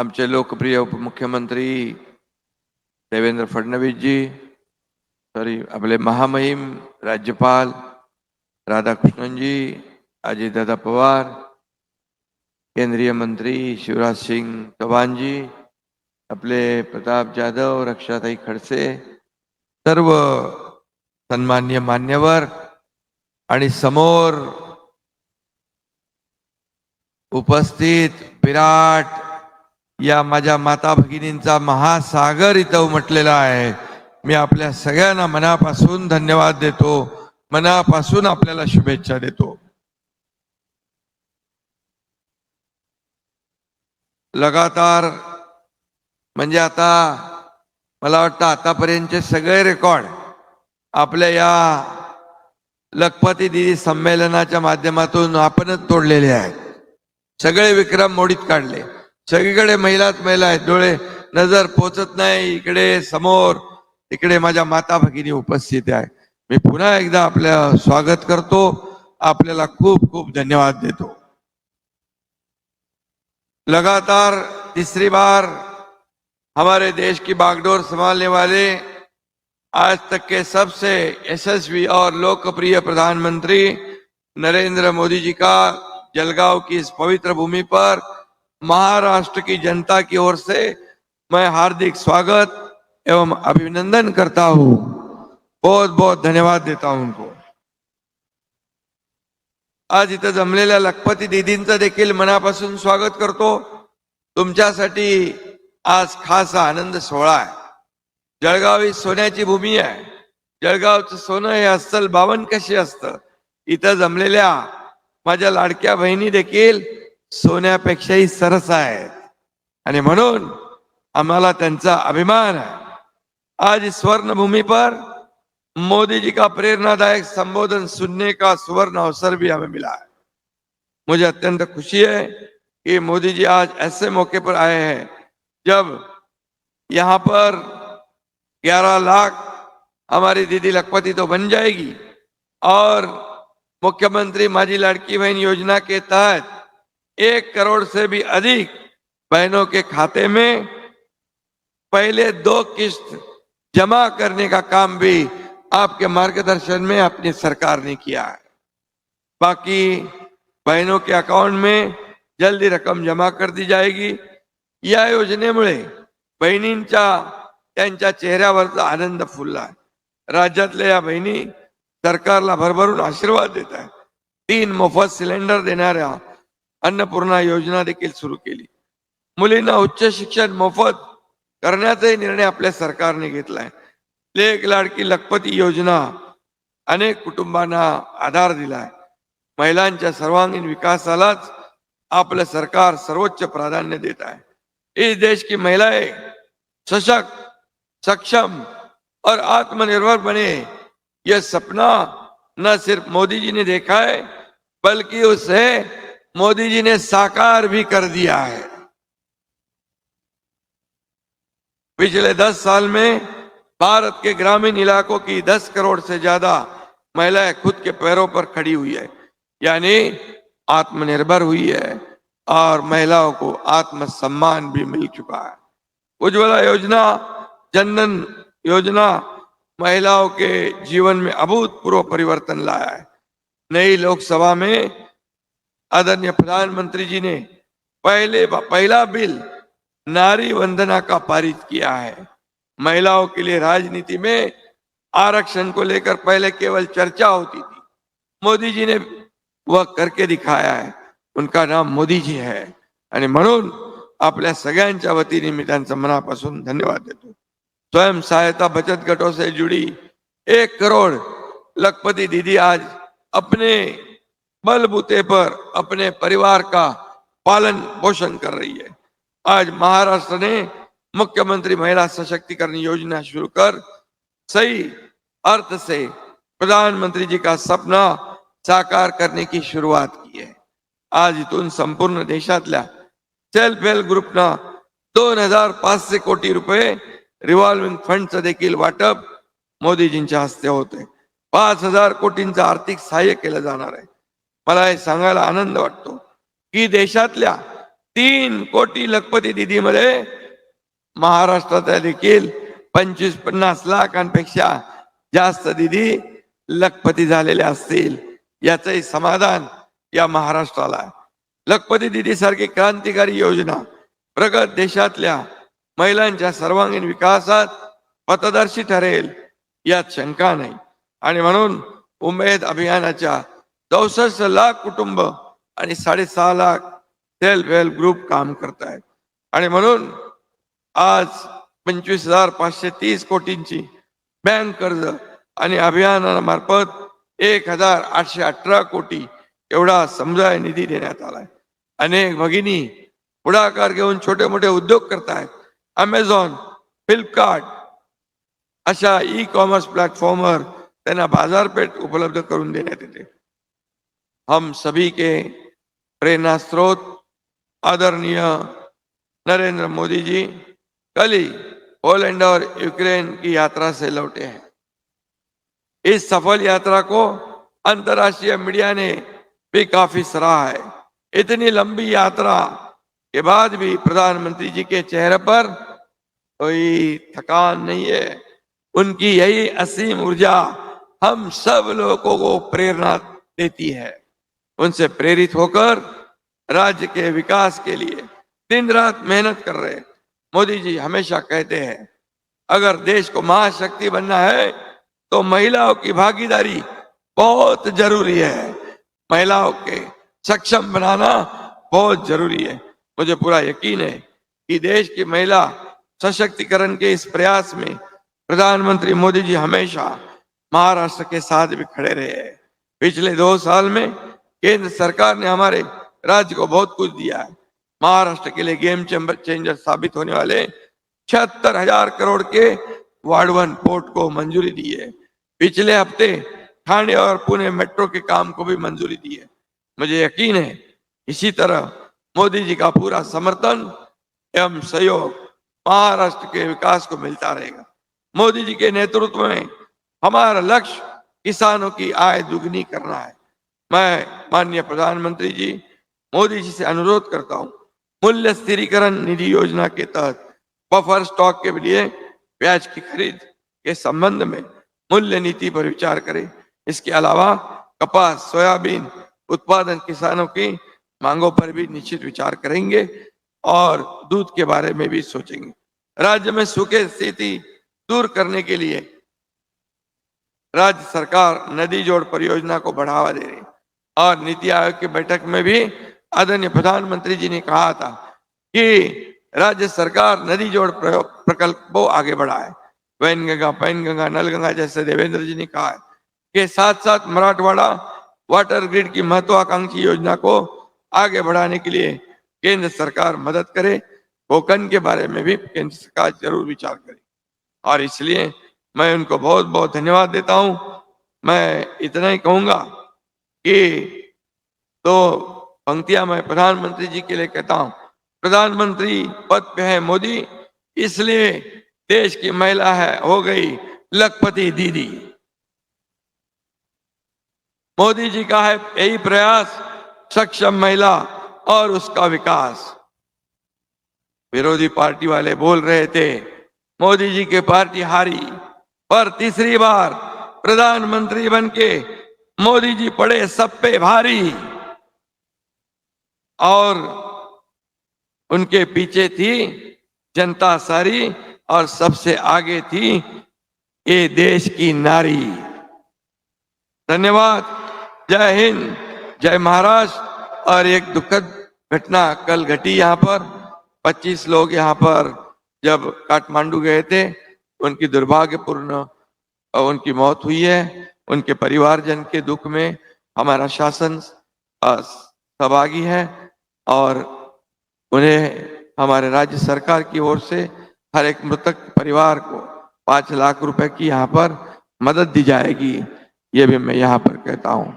आमचे लोकप्रिय उपमुख्यमंत्री देवेंद्र फडणवीसजी सॉरी आपले महामहिम राज्यपाल राधाकृष्णनजी अजितदादा पवार केंद्रीय मंत्री शिवराज सिंग चव्हाणजी आपले प्रताप जाधव रक्षाताई खडसे सर्व सन्मान्य मान्यवर आणि समोर उपस्थित विराट या माझ्या माता भगिनींचा महासागर इथं उमटलेला आहे. मी आपल्या सगळ्यांना मनापासून धन्यवाद देतो. मनापासून आपल्याला शुभेच्छा देतो. लगातार म्हणजे आता मला वाटतं आतापर्यंतचे सगळे रेकॉर्ड आपल्या या लखपती दिदी संमेलनाच्या माध्यमातून आपणच तोडलेले आहेत. सगळे विक्रम मोडीत काढले. सगळीकडे महिलाच महिला आहेत. डोळे नज़र पोचत नाही. इकडे समोर इकडे माझ्या माता भगिनी उपस्थित आहे. मी पुन्हा एकदा आपलं स्वागत करतो. आपल्याला खूप खूप धन्यवाद देतो. लगातार तीसरी बार हमारे देश की बागडोर संभालने वाले, आज तक के सबसे यशस्वी और लोकप्रिय प्रधानमंत्री नरेंद्र मोदी जी का जलगांव की इस पवित्र भूमि पर महाराष्ट्र की जनता की ओर से मैं हार्दिक स्वागत एवं अभिनंदन करता हूं। बहुत बहुत धन्यवाद देता हूं उनको। आज इथं जमलेल्या लखपती दिदींचं देखील मनापासून स्वागत करतो। तुमच्यासाठी आज खास आनंद सोहळा आहे। जळगाव ही सोन्याची भूमी आहे। जळगावचं सोनं हे अस्सल बावन कशी असतं? इथं जमलेल्या माझ्या लाडक्या बहिणी देखील सोन्यापेक्षाही सरस आहेत आणि म्हणून आम्हाला त्यांचा अभिमान है आज इस स्वर्ण भूमि पर मोदी जी का प्रेरणादायक संबोधन सुनने का सुवर्ण अवसर भी हमें मिला है. मुझे अत्यंत खुशी है कि मोदी जी आज ऐसे मौके पर आए हैं जब यहाँ पर 11 लाख हमारी दीदी लखपति तो बन जाएगी और मुख्यमंत्री माझी लड़की बहन योजना के तहत एक करोड़ से भी अधिक बहनों के खाते में पहले दो किस्त जमा करने का काम भी आपके मार्गदर्शन में अपनी सरकार ने किया है। बाकी बहनों के अकाउंट में जल्दी रक्कम जमा कर दी जाएगी। या योजनेमुळे बहिणींच्या त्यांच्या चेहऱ्यावरचा आनंद फुलला राज्यातल्या या बहिणी सरकारला भरभरून आशीर्वाद देत आहे। तीन मोफत सिलेंडर देणाऱ्या अन्नपूर्णा योजना देखील सुरू केली. मुलींना उच्च शिक्षण मोफत करण्याचाही निर्णय आपल्या सरकारने घेतलाय. लेख लाडकी लखपती योजना अनेक कुटुंबांना आधार दिलाय. महिलांच्या सर्वांगीण विकासालाच आपलं सरकार सर्वोच्च प्राधान्य देत आहे. इस देश की महिलाएं सशक्त सक्षम और आत्मनिर्भर बने. यह सपना न सिर्फ मोदी जी ने देखा है बल्कि उसे मोदी जी ने साकार भी कर दिया है। पिछले दस साल में भारत के ग्रामीण इलाकों की दस करोड़ से ज़्यादा महिलाएँ खुद के पैरों पर खड़ी हुई है, यानी आत्मनिर्भर हुई है और महिलाओं को आत्मसम्मान भी मिल चुका है। उज्ज्वला योजना, जनधन योजना महिलाओं के जीवन में अभूतपूर्व परिवर्तन लाया है। नई लोकसभा में आदरणीय प्रधानमंत्री जी ने पहले पहला बिल नारी वंदना का पारित किया है? महिलाओं के लिए राजनीति में आरक्षण को लेकर पहले केवल चर्चा होती थी। मोदी जी ने वह करके दिखाया है। उनका नाम मोदी जी है। आणि म्हणून आपल्या सगळ्यांच्या वतीने मी त्यांचं मनापासून धन्यवाद देतो. स्वयं सहायता बचत गटों से जुड़ी एक करोड़ लखपति दीदी आज अपने बलबूते पर अपने परिवार का पालन पोषण कर रही है। आज महाराष्ट्र ने मुख्यमंत्री महिला सशक्तिकरण योजना शुरू कर सही अर्थ से प्रधानमंत्री जी का सपना साकार करने की शुरुआत की है। आज इथून संपूर्ण देशातल्या सेल्फ हेल्प ग्रुपना दोन हज़ार पाचशे कोटी रुपये रिव्हॉल्विंग फंडचं देखील वाटप मोदीजींच्या हस्ते होते पाच हज़ार कोटींचं आर्थिक सहाय्य केलं जाणार आहे। मला हे सांगायला आनंद वाटतो की देशातल्या तीन कोटी लखपती दिदीमध्ये महाराष्ट्रातल्या देखील पंचवीस पन्नास लाखांपेक्षा जास्त दिदी लखपती झालेल्या असतील. याचंही समाधान या महाराष्ट्राला. लखपती दिदी सारखी क्रांतिकारी योजना प्रगत देशातल्या महिलांच्या सर्वांगीण विकासात पथदर्शी ठरेल यात शंका नाही. आणि म्हणून उमेद अभियानाच्या चौसष्ट लाख कुटुंब आणि साडेसहा लाख सेल्फ हेल्प ग्रुप काम करत आहेत आणि म्हणून आज पंचवीस हजार पाचशे तीस कोटींची बँक कर्ज आणि अभियानामार्फत एक हजार आठशे अठरा कोटी एवढा समुदाय निधी देण्यात आलाय. अनेक भगिनी पुढाकार घेऊन छोटे मोठे उद्योग करतायत. अमेझॉन फ्लिपकार्ट अशा ई कॉमर्स प्लॅटफॉर्मवर त्यांना बाजारपेठ उपलब्ध करून देण्यात येते. हम सभी के प्रेरणा स्रोत आदरणीय नरेंद्र मोदी जी कल ही पोलैंड और यूक्रेन की यात्रा से लौटे हैं। इस सफल यात्रा को अंतर्राष्ट्रीय मीडिया ने भी काफ़ी सराहा है। इतनी लंबी यात्रा के बाद भी प्रधानमंत्री जी के चेहरे पर कोई थकान नहीं है। उनकी यही असीम ऊर्जा हम सब लोगों को प्रेरणा देती है। उनसे प्रेरित होकर राज्य के विकास के लिए दिन रात मेहनत कर रहे मोदी जी हमेशा कहते हैं, अगर देश को महाशक्ति बनना है तो महिलाओं की भागीदारी बहुत ज़रूरी है। महिलाओं के सक्षम बनाना बहुत ज़रूरी है। मुझे पूरा यकीन है कि देश की महिला सशक्तिकरण के इस प्रयास में प्रधानमंत्री मोदी जी हमेशा महाराष्ट्र के साथ भी खड़े रहे पिछले दो साल में केंद्र सरकार ने हमारे राज्य को बहुत कुछ दिया है। महाराष्ट्र के लिए गेम चेंबर चेंजर साबित होने वाले छिहत्तर हज़ार करोड़ के वाडवन पोर्ट को मंजूरी दी है। पिछले हफ़्ते ठाणे और पुणे मेट्रो के काम को भी मंजूरी दी है। मुझे यकीन है, इसी तरह मोदी जी का पूरा समर्थन एवं सहयोग महाराष्ट्र के विकास को मिलता रहेगा। मोदी जी के नेतृत्व में हमारा लक्ष्य किसानों की आय दुगनी करना है। मैं माननीय प्रधानमंत्री जी, मोदी जी से अनुरोध करता हूँ, मूल्य स्थिरीकरण निधि योजना के तहत बफर स्टॉक के लिए ब्याज की खरीद के संबंध में मूल्य नीति पर विचार करें। इसके अलावा कपास, सोयाबीन उत्पादन किसानों की मांगों पर भी निश्चित विचार करेंगे और दूध के बारे में भी सोचेंगे। राज्य में सूखे स्थिति दूर करने के लिए राज्य सरकार नदी जोड़ परियोजना को बढ़ावा दे रही और नीति आयोग की बैठक में भी आदरणीय प्रधानमंत्री जी ने कहा था कि राज्य सरकार नदी जोड़ प्रकल्प को आगे बढ़ाए। Wainganga, pan Ganga, Nalganga जैसे देवेंद्र जी ने कहा कि साथ साथ मराठवाड़ा वाटर ग्रिड की महत्वाकांक्षी योजना को आगे बढ़ाने के लिए केंद्र सरकार मदद करे कोकन के बारे में भी केंद्र सरकार ज़रूर विचार करे। और इसलिए मैं उनको बहुत बहुत धन्यवाद देता हूँ। मैं इतना ही कहूँगा। कि तो पंक्तियाँ मैं प्रधानमंत्री जी के लिए कहता हूँ। प्रधानमंत्री पद पे है मोदी, इसलिए देश की महिला है, हो गई लखपति दीदी। मोदी जी का है यही प्रयास, सक्षम महिला और उसका विकास। विरोधी पार्टी वाले बोल रहे थे, मोदी जी की पार्टी हारी, पर तीसरी बार प्रधानमंत्री बनके मोदी जी पड़े सब पे भारी और उनके पीछे थी जनता सारी और सबसे आगे थी ये देश की नारी। धन्यवाद। जय हिंद, जय महाराष्ट्र और एक दुखद घटना कल घटी यहाँ पर। 25 लोग यहाँ पर जब काठमांडू गए थे, उनकी दुर्भाग्यपूर्ण उनकी मौत हुई है। उनके परिवारजन के दुख में हमारा शासन सहभागी है और उन्हें हमारे राज्य सरकार की ओर से हर एक मृतक परिवार को पाँच लाख रुपए की यहाँ पर मदद दी जाएगी, ये भी मैं यहाँ पर कहता हूँ।